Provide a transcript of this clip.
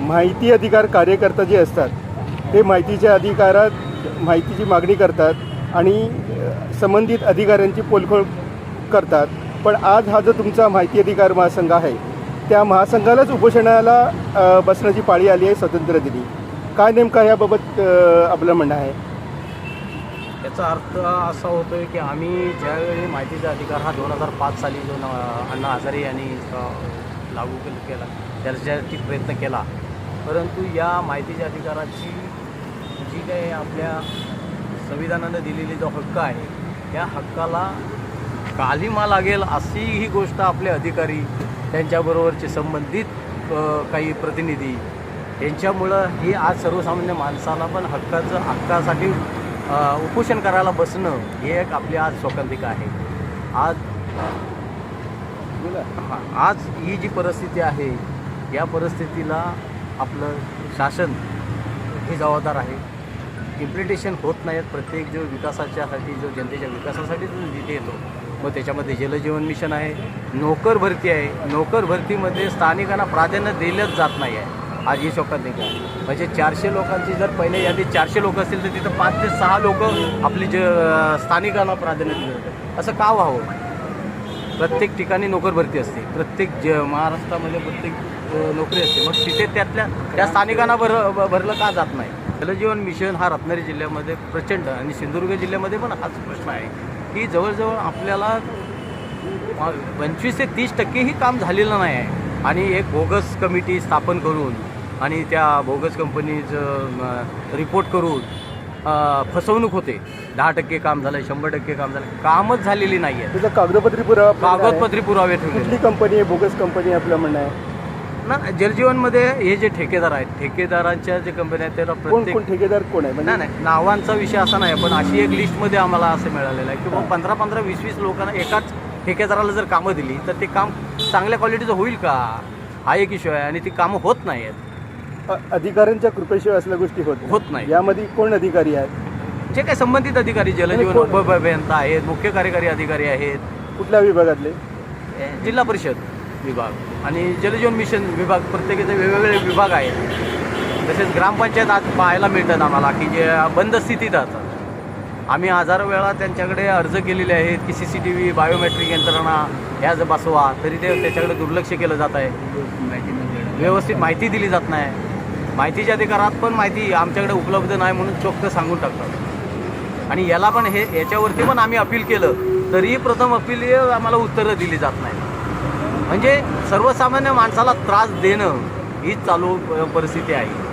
माहिती अधिकार कार्यकर्ता जे असतात ते माहितीच्या अधिकारात माहितीची मागणी करतात आणि संबंधित अधिकाऱ्यांची पोलखोल करतात. पण आज हा जो तुमचा माहिती अधिकार महासंघ आहे त्या महासंघालाच उपोषणाला बसण्याची पाळी आली आहे स्वातंत्र्य दिली काय नेमका याबाबत आपलं म्हणणं आहे? याचा अर्थ असा होतो आहे की आम्ही ज्यावेळी माहितीचा अधिकार हा दोन हजार पाच साली जो अण्णा हजारे यांनी लागू केला त्याच्यासाठी प्रयत्न केला परंतु या माहितीच्या अधिकाराची जी काही आपल्या संविधानानं दिलेली जो हक्क आहे या हक्काला कालिमा लागेल अशी ही गोष्ट आपले अधिकारी त्यांच्याबरोबरचे संबंधित काही प्रतिनिधी यांच्यामुळं ही आज सर्वसामान्य माणसाला पण हक्काचं हक्कासाठी उपोषण करायला बसणं हे एक आपली आज शोकांतिका आहे. आज आज ही जी परिस्थिती आहे या परिस्थितीला आपलं शासन हे जबाबदार आहे. इम्प्लिटेशन होत नाहीत प्रत्येक जो विकासाच्यासाठी जो जनतेच्या विकासासाठी जो निधी येतो मग त्याच्यामध्ये जलजीवन मिशन आहे नोकर भरती आहे. नोकर भरतीमध्ये स्थानिकांना प्राधान्य दिलंच जात नाही आहे. आज ही शोकात नाही का म्हणजे चारशे लोकांची जर पहिले यादी चारशे लोक असतील तर तिथं पाच ते सहा लोक आपली ज स्थानिकांना प्राधान्य दिलं जातं. असं का व्हावं? प्रत्येक ठिकाणी नोकर भरती असते. प्रत्येक ज महाराष्ट्रामध्ये प्रत्येक नोकरी असते. मग तिथे त्यातल्या त्या स्थानिकांना भर भरलं का जात नाही? जलजीवन मिशन हा रत्नागिरी जिल्ह्यामध्ये प्रचंड आणि सिंधुदुर्ग जिल्ह्यामध्ये पण हाच प्रश्न आहे. की जवळजवळ आपल्याला पंचवीस ते तीस टक्केही काम झालेलं नाही आहे. आणि एक बोगस कमिटी स्थापन करून आणि त्या बोगस कंपनीचं रिपोर्ट करून फसवणूक होते. दहा टक्के काम झालं शंभर टक्के काम झालं कामच झालेली नाही आहे त्याचा कागदपत्री पुरावा. कागदपत्री पुरावे कुठली कंपनी आहे? बोगस कंपनी आपलं म्हणणं आहे. ना जलजीवनमध्ये हे जे ठेकेदार आहेत ठेकेदारांच्या जे कंपन्या आहेत त्याला कोण प्रत्येक कोण ठेकेदार कोण आहे नाही म्हणजे नाही नावांचा विषय असा नाही पण अशी एक लिस्टमध्ये आम्हाला असं मिळालेलं आहे की बाबा पंधरा पंधरा वीस वीस लोकांना एकाच ठेकेदाराला जर कामं दिली तर ते काम चांगल्या क्वालिटीचं होईल का हा एक इश्यू आहे आणि ती कामं होत नाही आहेत अ- अधिकाऱ्यांच्या कृपेशिवाय असल्या गोष्टी होत नाही. होत नाही. यामध्ये कोण अधिकारी आहेत जे काही संबंधित अधिकारी जलजीवन कोण? उपअभियंता आहेत मुख्य कार्यकारी अधिकारी आहेत कुठल्या विभागातले हे जिल्हा परिषद विभाग. आणि जलजीवन मिशन विभाग प्रत्येकाचे वेगवेगळे विभाग आहेत. तसेच ग्रामपंचायत आज पाहायला मिळतात आम्हाला की जे बंद स्थितीत असतात आम्ही हजारो वेळा त्यांच्याकडे अर्ज केलेले आहेत की C C T V biometric यंत्रणा ह्या जर बसवा तरी ते त्याच्याकडे दुर्लक्ष केलं जात आहे. व्यवस्थित माहिती दिली जात नाही. माहितीच्या अधिकारात पण माहिती आमच्याकडे उपलब्ध नाही म्हणून चोक्त सांगून टाकतात. आणि याला पण हे याच्यावरती पण आम्ही अपील केलं तरीही प्रथम अपील आम्हाला उत्तरं दिली जात नाही म्हणजे सर्वसामान्य माणसाला त्रास देणं हीच चालू परिस्थिती आहे.